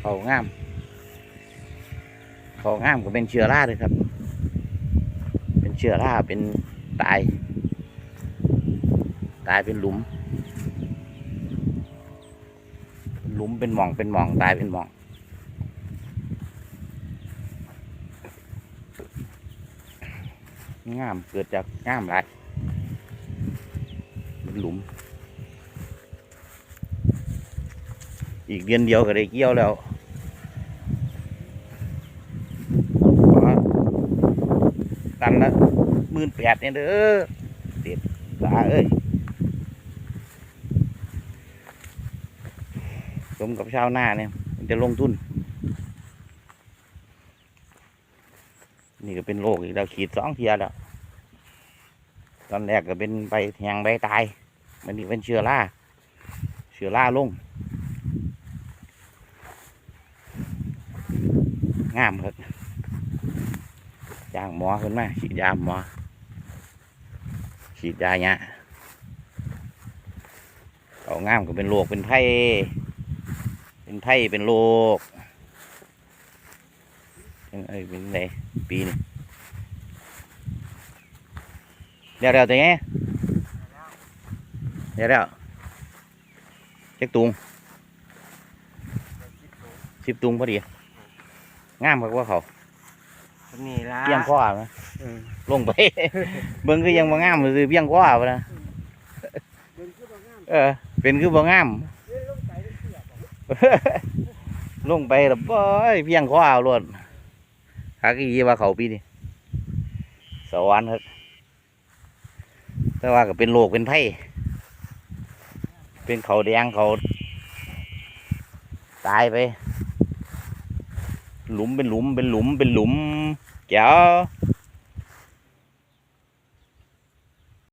เขางาม เขางามก็เป็นเชื้อราเลยครับ เป็นเชื้อราเป็นตาย ตายเป็นหลุม หลุมเป็นหม่องเป็นหม่องตายเป็นหม่องงามเกิดจากงามหลายเป็นหลุม อีกเดือนเดียวก็ได้เกี่ยวแล้วตันละหมื่นแปดเนี่ยเด้อเด็ดตาเอ้ยสมกับชาวนาเนี่ยมันจะลงทุน นี่ก็เป็นโรคอีกแล้วขีดสองเทียแล้ว ตอนแรกก็เป็นใบแหงใบตาย มันนี่เป็นเชื้อราเชื้อราลง งามครับจ้างหมอขึ้นมาฉีดยาหมอฉีดยาเนี้ยเขางามก็เป็นโรคเป็นไข้เป็นไข้เป็นโรคเป็นเอ้ยเป็นไงปีนี้เดี๋ยวเดี๋ยวตัวไงเดี๋ยวเดี๋ยวเช็คตุงสิบตุงพอดี งามครับว่าเขานี่ละเพียงข้อนะเออลงไป เบิ่งคือยังบ่งามเลยเพียงข้อปะนะเออ เป็นคือบ่งาม ลงไปแล้วบ่ยเพียงข้อเอาโลดหากอีว่าเขาปีนี้สวรรค์ครับแต่ว่าก็เป็นโรคเป็นไผเป็นเขาแดงเขาตายไป หลุมเป็นหลุมเป็นหลุมเป็นหลุมแก้ว